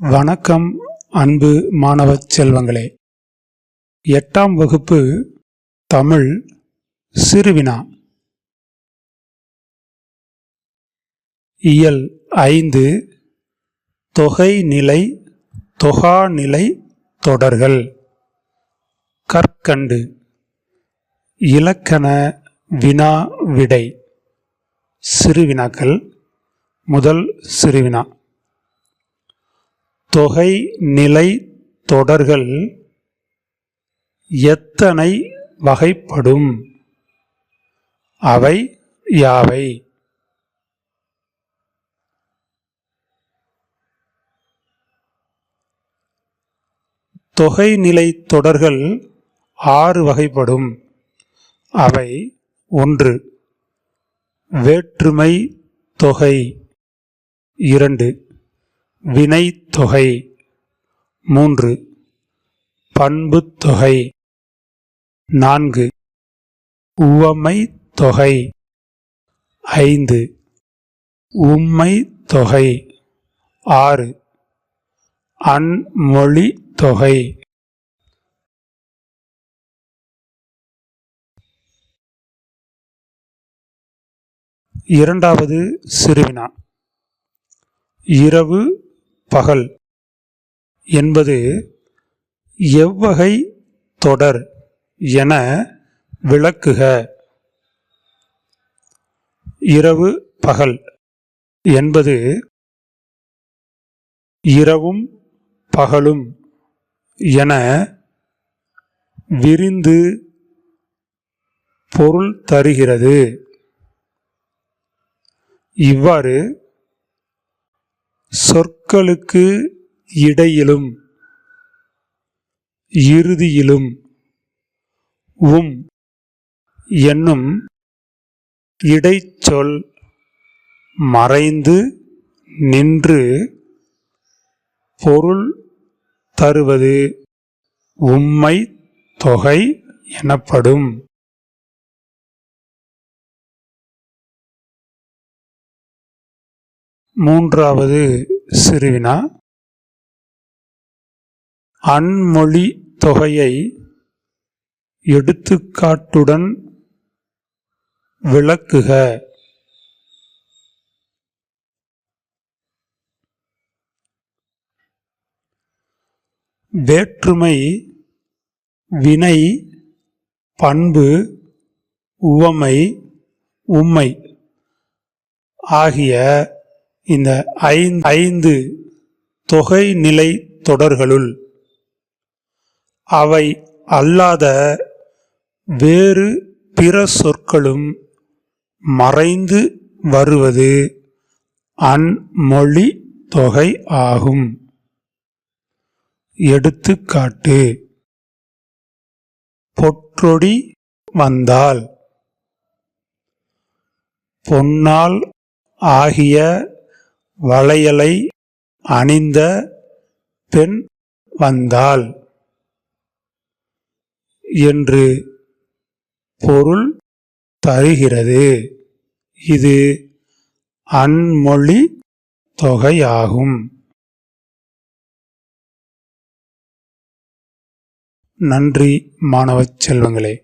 வணக்கம் அன்பு மாணவ செல்வங்களே. எட்டாம் வகுப்பு தமிழ் சிறுவினா. இயல் ஐந்து தொகைநிலை தொகாநிலை தொடர்கள். கற்கண்டு. இலக்கண வினா விடை. சிறுவினாக்கள் முதல் சிறுவினா. தொகை நிலை தொடர்கள் எத்தனை வகைப்படும்? அவை யாவை? தொகைநிலை தொடர்கள் ஆறு வகைப்படும். அவை ஒன்று வேற்றுமை தொகை இரண்டு வினைத்தொகை. மூன்று. பண்புத்தொகை. நான்கு. உவமை தொகை ஐந்து. உம்மை தொகை ஆறு. அன்மொழி தொகை இரண்டாவது சிறுவினா. இரவு பகல் என்பது எவ்வகை தொடர் என விளக்குக. இரவு பகல் என்பது இரவும் பகலும் என விரிந்து பொருள் தருகிறது. இவ்வாறு சொற்களுக்கு இடையிலும் இறுதியிலும் உம் என்னும் இடைச்சொல் மறைந்து நின்று பொருள் தருவது உம்மை தொகை எனப்படும். மூன்றாவது சிறுவினா. அன்மொழி தொகையை எடுத்துக்காட்டுடன் விளக்குக. வேற்றுமை வினை பண்பு உவமை உம்மை ஆகிய இந்த ஐந்து ஐந்து தொகைநிலை தொடர்களுள் அவை அல்லாத வேறு பிற சொற்களும் மறைந்து வருவது அன்மொழி தொகை ஆகும். எடுத்துக்காட்டு பொற்றொடி வந்தால் பொன்னால் ஆகிய வளையலை அணிந்த பெண் வந்தால் என்று பொருள் தருகிறது. இது அன்மொழி தொகையாகும். நன்றி மாணவச் செல்வங்களே.